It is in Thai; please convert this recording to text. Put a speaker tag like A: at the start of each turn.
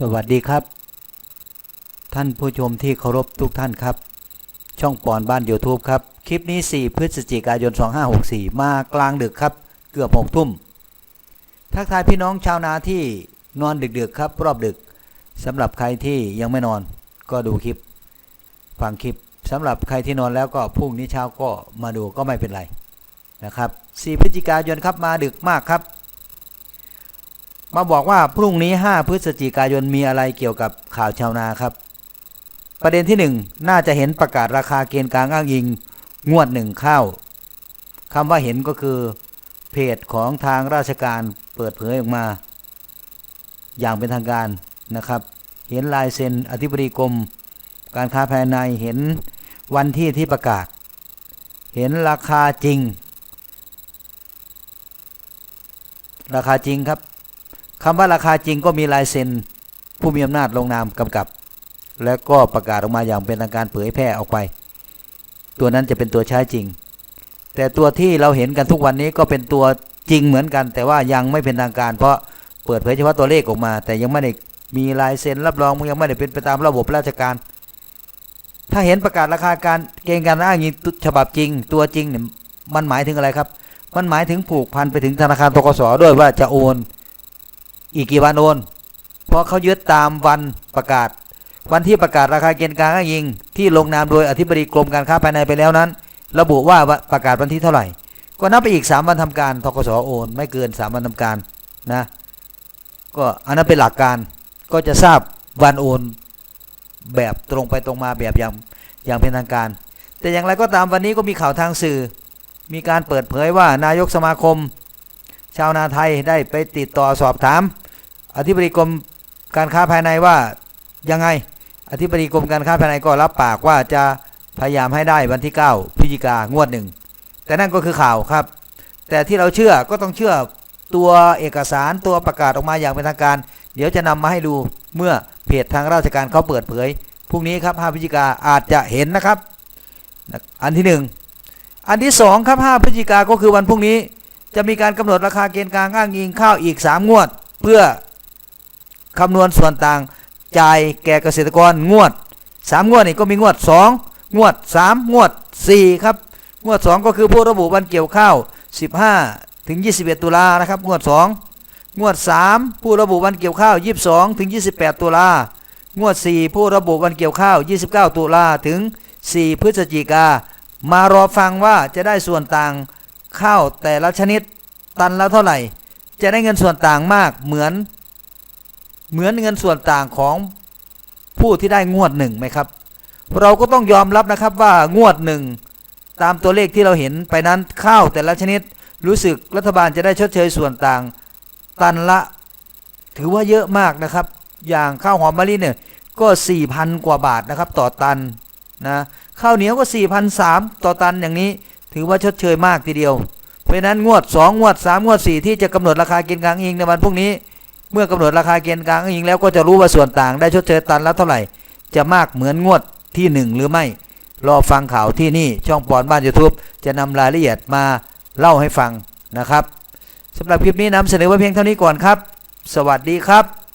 A: สวัสดีครับ ท่านผู้ชมที่เคารพทุกท่านครับ ช่องปอนบ้าน YouTube ครับ คลิปนี้ 4 พฤศจิกายน 2564 มากลางดึกครับ เกือบ6ทุ่ม ทักทายพี่น้องชาวนาที่นอนดึกๆครับ รอบดึกสำหรับใครที่ยังไม่นอนก็ดูคลิป ฟังคลิปสำหรับใครที่นอนแล้วก็พรุ่งนี้เช้าก็มาดูก็ไม่เป็นไรนะครับ 4 พฤศจิกายนครับมาดึกมากครับ มาบอกว่าพรุ่งนี้ 5 พฤศจิกายนมีอะไรเกี่ยวกับข่าวชาวนาครับ ประเด็นที่ 1 น่าจะเห็นประกาศราคาเกณฑ์กลางอ้างอิง งวดหนึ่งข้าวคำว่าเห็นก็คือ เพจของทางราชการเปิดเผยออกมา อย่างเป็นทางการนะครับ เห็นลายเซ็นอธิบดีกรม การค้าภายในเห็นวันที่ที่ประกาศ เห็นราคาจริง ราคาจริงครับ คำว่าราคาจริงก็มีลายเซ็นผู้มีอำนาจลงนามกำกับ แล้วก็ประกาศออกมาอย่างเป็นทางการเผยแพร่ออกไป ตัวนั้นจะเป็นตัวใช้จริง แต่ตัวที่เราเห็นกันทุกวันนี้ก็เป็นตัวจริงเหมือนกัน แต่ว่ายังไม่เป็นทางการ เพราะเปิดเผยเฉพาะตัวเลขออกมา แต่ยังไม่ได้มีลายเซ็นรับรองยังไม่ได้เป็นไปตามระบบราชการ ถ้าเห็นประกาศราคาการเกณฑ์การอ้างอิงฉบับจริง ตัวจริงเนี่ยมันหมายถึงอะไรครับ มันหมายถึงผูกพันไปถึงธนาคารทกสด้วยว่าจะโอน อีกกี่วันโอนเพราะเขายึดตามวันประกาศ วันที่ประกาศราคาเกณฑ์กลางอ้างอิง ที่ลงนามโดยอธิบดีกรมการค้าภายในไปแล้วนั้น ระบุว่าประกาศวันที่เท่าไหร่ ก็นับไปอีก 3 วันทำการทกสโอน ไม่เกิน 3 วันทำการนะก็อันนั้นเป็นหลักการก็จะทราบวันโอน แบบตรงไปตรงมาแบบอย่างอย่างเป็นทางการ แต่อย่างไรก็ตามวันนี้ก็มีข่าวทางสื่อ มีการเปิดเผยว่านายกสมาคม ชาวนาไทยได้ไปติดต่อสอบถาม อธิบดีกรมการค้าภายในว่ายังไง อธิบดีกรมการค้าภายในก็รับปากว่าจะพยายามให้ได้วันที่ 9พฤศจิกางวดหนึ่งแต่นั่นก็คือข่าวครับ แต่ที่เราเชื่อก็ต้องเชื่อตัวเอกสารตัวประกาศออกมาอย่างเป็นทางการ เดี๋ยวจะนำมาให้ดูเมื่อเพจทางราชการเขาเปิดเผยพรุ่งนี้ครับ5พฤศจิกาอาจจะเห็นนะครับ อันที่หนึ่งอันที่สองครับ5พฤศจิกาก็คือวันพรุ่งนี้ จะมีการกำหนดราคาเกณฑ์กลางอ้างอิงข้าวอีก 3 งวด เพื่อ คำนวณส่วนต่างจ่ายแก่เกษตรกรงวด 3 งวดนี่ก็มีงวด 2 งวด 3 งวด 4 ครับ งวด 2 ก็คือผู้ระบุวันเกี่ยวข้าว 15 ถึง 21 ตุลานะครับ งวด 2 งวด 3 ผู้ระบุวันเกี่ยวข้าว 22 ถึง 28 ตุลางวด 4 ผู้ระบุวันเกี่ยวข้าว 29 ตุลาถึง 4 พฤศจิกามารอฟังว่าจะได้ส่วนต่างข้าวแต่ละชนิดตันละเท่าไหร่ จะได้เงินส่วนต่างมากเหมือน เหมือนเงินส่วนต่างของผู้ที่ได้งวดหนึ่งไหมครับ เราก็ต้องยอมรับนะครับว่างวดหนึ่งตามตัวเลขที่เราเห็นไปนั้นข้าวแต่ละชนิดรู้สึกรัฐบาลจะได้ชดเชยส่วนต่าง ตันละ ถือว่าเยอะมากนะครับ อย่างข้าวหอมมะลิเนี่ยก็4,000กว่าบาทนะครับต่อตันนะข้าวเหนียวก็4,300ต่อตันอย่างนี้ ถือว่าชดเชยมากทีเดียว เพราะนั้นงวด 2 งวด 3 งวด 4 ที่จะกำหนดราคากณฑ์กลางอิงในวันพรุ่งนี้ มื่อกำหนดราคาเกณฑ์กลางอิงแล้วก็จะรู้ว่าส่วนต่างได้ชดเชยตันละเท่าไหร่ จะมากเหมือนงวดที่ 1 หรือไม่ รอฟังข่าวที่นี่ช่องปอนบ้านยูทูบจะนำรายละเอียดมาเล่าให้ฟังนะครับสำหรับคลิปนี้นำเสนอไว้เพียงเท่านี้ก่อนครับ สวัสดีครับ